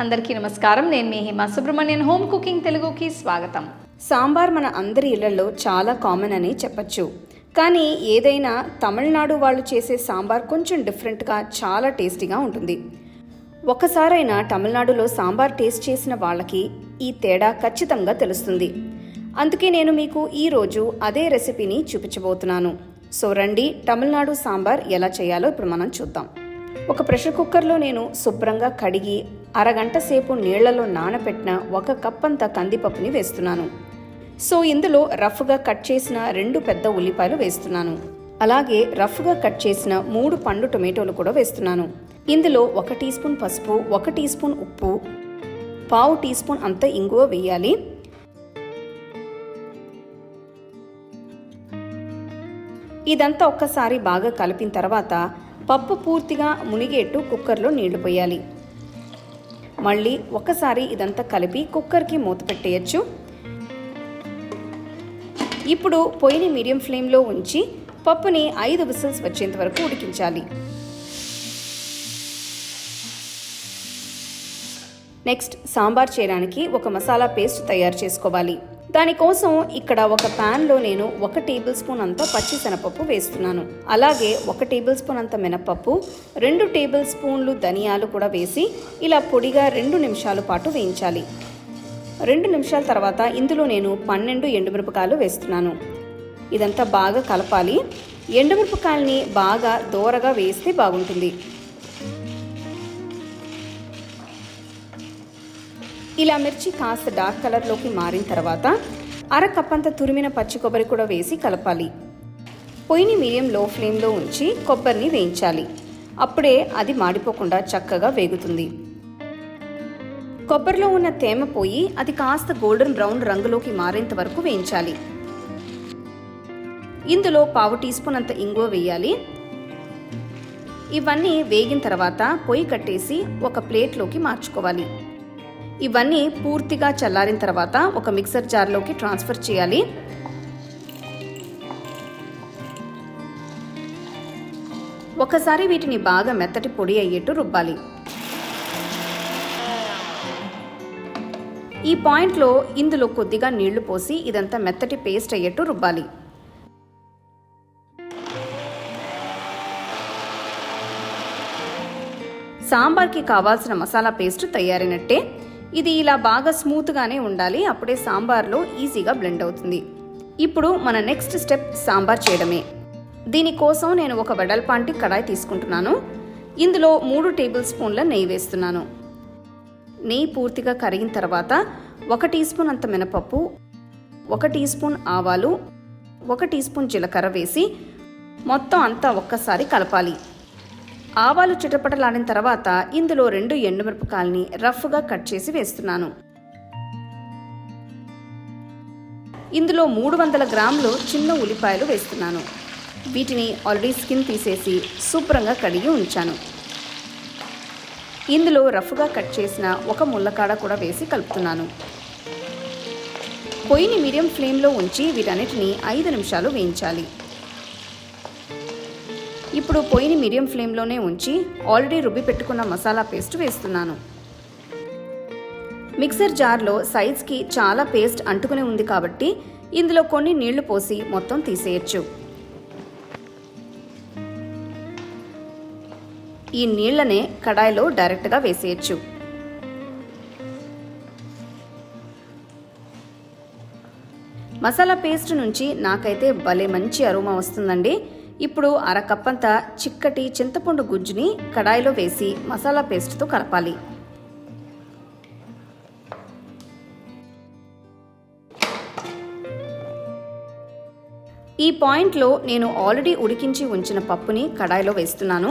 అందరికీ నమస్కారం. నేను మీ హిమా సుబ్రహ్మణ్యన్. హోమ్ కుకింగ్ తెలుగుకి స్వాగతం. సాంబార్ మన అందరి ఇళ్ళలో చాలా కామన్ అని చెప్పచ్చు. కానీ ఏదైనా తమిళనాడు వాళ్ళు చేసే సాంబార్ కొంచెం డిఫరెంట్గా చాలా టేస్టీగా ఉంటుంది. ఒక్కసారైనా తమిళనాడులో సాంబార్ టేస్ట్ చేసిన వాళ్ళకి ఈ తేడా ఖచ్చితంగా తెలుస్తుంది. అందుకే నేను మీకు ఈరోజు అదే రెసిపీని చూపించబోతున్నాను. సో రండి తమిళనాడు సాంబార్ ఎలా చేయాలో ఇప్పుడు మనం చూద్దాం. ఒక ప్రెషర్ కుక్కర్లో నేను శుభ్రంగా కడిగి అరగంట సేపు నీళ్ళలో నానబెట్టిన ఒక కప్ అంత కందిపప్పుని వేస్తున్నాను. సో ఇందులో రఫ్గా కట్ చేసిన రెండు పెద్ద ఉల్లిపాయలు వేస్తున్నాను. అలాగే రఫ్గా కట్ చేసిన మూడు పండు టొమాటోలు కూడా వేస్తున్నాను. ఇందులో ఒక టీ స్పూన్ పసుపు ఒక టీ స్పూన్ ఉప్పు పావు టీ స్పూన్ అంత ఇంగువ వేయాలి. ఇదంతా ఒక్కసారి బాగా కలిపిన తర్వాత పప్పు పూర్తిగా మునిగేట్టు కుక్కర్లో నీళ్ళు పోయాలి. మళ్ళీ ఒకసారి ఇదంతా కలిపి కుక్కర్కి మూత పెట్టేయచ్చు. ఇప్పుడు పొయ్యిని మీడియం ఫ్లేమ్లో ఉంచి పప్పుని ఐదు విసిల్స్ వచ్చేంత వరకు ఉడికించాలి. నెక్స్ట్ సాంబార్ చేయడానికి ఒక మసాలా పేస్ట్ తయారు చేసుకోవాలి. దానికోసం ఇక్కడ ఒక ప్యాన్లో నేను ఒక టేబుల్ స్పూన్ అంత పచ్చి శనపప్పు వేస్తున్నాను. అలాగే ఒక టేబుల్ స్పూన్ అంత మినపప్పు రెండు టేబుల్ స్పూన్లు ధనియాలు కూడా వేసి ఇలా పొడిగా రెండు నిమిషాల పాటు వేయించాలి. రెండు నిమిషాల తర్వాత ఇందులో నేను పన్నెండు ఎండుమిరపకాయలు వేస్తున్నాను. ఇదంతా బాగా కలపాలి. ఎండుమిరపకాయల్ని బాగా దోరగా వేస్తే బాగుంటుంది. ఇలా మిర్చి కాస్త డార్క్ కలర్లోకి మారిన తర్వాత అర కప్పంత తురిమిన పచ్చి కొబ్బరి కూడా వేసి కలపాలి. పొయ్యిని మీడియం లో ఫ్లేమ్లో ఉంచి కొబ్బరిని వేయించాలి. అప్పుడే అది మాడిపోకుండా చక్కగా వేగుతుంది. కొబ్బరిలో ఉన్న తేమ పోయి అది కాస్త గోల్డెన్ బ్రౌన్ రంగులోకి మారేంత వరకు వేయించాలి. ఇందులో పావు టీ స్పూన్ అంత ఇంగువ వేయాలి. ఇవన్నీ వేగిన తర్వాత పొయ్యి కట్టేసి ఒక ప్లేట్లోకి మార్చుకోవాలి. ఇవన్నీ పూర్తిగా చల్లారిన తర్వాత ఒక మిక్సర్ జార్లోకి ట్రాన్స్ఫర్ చేయాలి. ఒకసారి వీటిని బాగా మెత్తటి పొడి అయ్యేట్టు రుబ్బాలి. ఈ పాయింట్లో ఇందులో కొద్దిగా నీళ్ళు పోసి ఇదంతా మెత్తటి పేస్ట్ అయ్యేట్టు రుబ్బాలి. సాంబార్కి కావాల్సిన మసాలా పేస్ట్ తయారైనట్టే. ఇది ఇలా బాగా స్మూత్గానే ఉండాలి. అప్పుడే సాంబార్లో ఈజీగా బ్లెండ్ అవుతుంది. ఇప్పుడు మన నెక్స్ట్ స్టెప్ సాంబార్ చేయడమే. దీనికోసం నేను ఒక వెడల్పాంటి కడాయి తీసుకుంటున్నాను. ఇందులో మూడు టేబుల్ స్పూన్ల నెయ్యి వేస్తున్నాను. నెయ్యి పూర్తిగా కరిగిన తర్వాత ఒక టీ స్పూన్ అంత మినపప్పు ఒక టీ స్పూన్ ఆవాలు ఒక టీ స్పూన్ జీలకర్ర వేసి మొత్తం అంతా ఒక్కసారి కలపాలి. ఆవాలు చిటపటలాడిన తర్వాత ఇందులో రెండు ఎండుమిరపకాయల్ని రఫ్గా కట్ చేసి వేస్తున్నాను. ఇందులో మూడు వందల గ్రాములు చిన్న ఉల్లిపాయలు వేస్తున్నాను. వీటిని ఆల్రెడీ స్కిన్ తీసేసి శుభ్రంగా కడిగి ఉంచాను. ఇందులో రఫ్గా కట్ చేసిన ఒక ముల్లకాడ కూడా వేసి కలుపుతున్నాను. పొయ్యిని మీడియం ఫ్లేమ్లో ఉంచి వీటన్నిటిని ఐదు నిమిషాలు వేయించాలి. ఇప్పుడు పొయ్యిని మీడియం ఫ్లేమ్లోనే ఉంచి ఆల్రెడీ రుబ్బి పెట్టుకున్న మసాలా పేస్ట్ వేస్తున్నాను. మిక్సర్ జార్లో సైజ్కి చాలా పేస్ట్ అంటుకుని ఉంది కాబట్టి ఇందులో కొన్ని నీళ్ళు పోసి మొత్తం తీసేయచ్చు. ఈ నీళ్ళనే కడాయిలో డైరెక్ట్గా వేసేయచ్చు. మసాలా పేస్ట్ నుంచి నాకైతే భలే మంచి అరుమ వస్తుందండి. ఇప్పుడు అరకప్పంత చిక్కటి చింతపండు గుజ్జుని కడాయిలో వేసి మసాలా పేస్ట్తో కలపాలి. ఈ పాయింట్లో నేను ఆల్రెడీ ఉడికించి ఉంచిన పప్పుని కడాయిలో వేస్తున్నాను.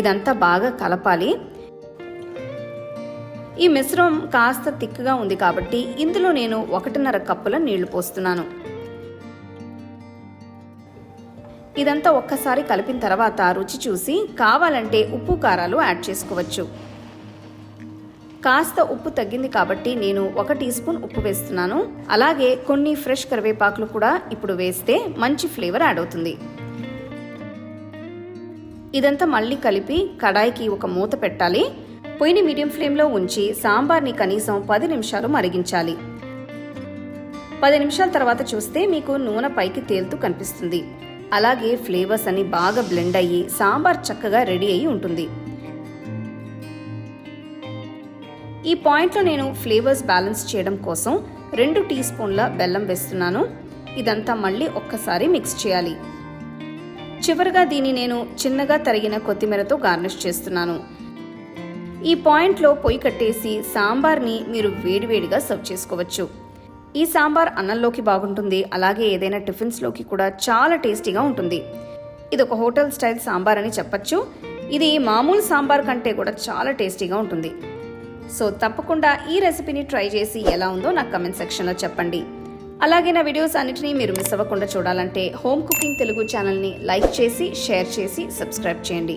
ఇదంతా బాగా కలపాలి. ఈ మిశ్రమం కాస్త తిక్కుగా ఉంది కాబట్టి ఇందులో నేను ఒకటిన్నర కప్పుల నీళ్ళు పోస్తున్నాను. ఇదంతా ఒక్కసారి కలిపిన తర్వాత రుచి చూసి కావాలంటే ఉప్పు కారాలు యాడ్ చేసుకోవచ్చు. కాస్త ఉప్పు తగ్గింది కాబట్టి నేను ఒక టీ స్పూన్ ఉప్పు వేస్తున్నాను. అలాగే కొన్ని ఫ్రెష్ కరివేపాకులు కూడా ఇప్పుడు వేస్తే మంచి ఫ్లేవర్ యాడ్ అవుతుంది. ఇదంతా మళ్ళీ కలిపి కడాయికి ఒక మూత పెట్టాలి. పొయ్యిని మీడియం ఫ్లేమ్లో ఉంచి సాంబార్ని కనీసం పది నిమిషాలు మరిగించాలి. పది నిమిషాల తర్వాత చూస్తే మీకు నూనె పైకి తేలుతూ కనిపిస్తుంది. అలాగే ఫ్లేవర్స్ అని బాగా బ్లెండ్ అయ్యి సాంబార్ చక్కగా రెడీ అయి ఉంటుంది. ఈ పాయింట్లో నేను ఫ్లేవర్స్ బ్యాలెన్స్ చేయడం కోసం రెండు టీ స్పూన్ల బెల్లం వేస్తున్నాను. ఇదంతా మళ్ళీ ఒక్కసారి మిక్స్ చేయాలి. చివరిగా దీన్ని నేను చిన్నగా తరిగిన కొత్తిమీరతో గార్నిష్ చేస్తున్నాను. ఈ పాయింట్లో పొయ్యి కట్టేసి సాంబార్ని మీరు వేడివేడిగా సర్వ్ చేసుకోవచ్చు. ఈ సాంబార్ అన్నంలోకి బాగుంటుంది. అలాగే ఏదైనా టిఫిన్స్లోకి కూడా చాలా టేస్టీగా ఉంటుంది. ఇది ఒక హోటల్ స్టైల్ సాంబార్ అని చెప్పచ్చు. ఇది మామూలు సాంబార్ కంటే కూడా చాలా టేస్టీగా ఉంటుంది. సో తప్పకుండా ఈ రెసిపీని ట్రై చేసి ఎలా ఉందో నాకు కమెంట్ సెక్షన్లో చెప్పండి. అలాగే నా వీడియోస్ అన్నిటినీ మీరు మిస్ అవ్వకుండా చూడాలంటే హోమ్ కుకింగ్ తెలుగు ఛానల్ని లైక్ చేసి షేర్ చేసి సబ్స్క్రైబ్ చేయండి.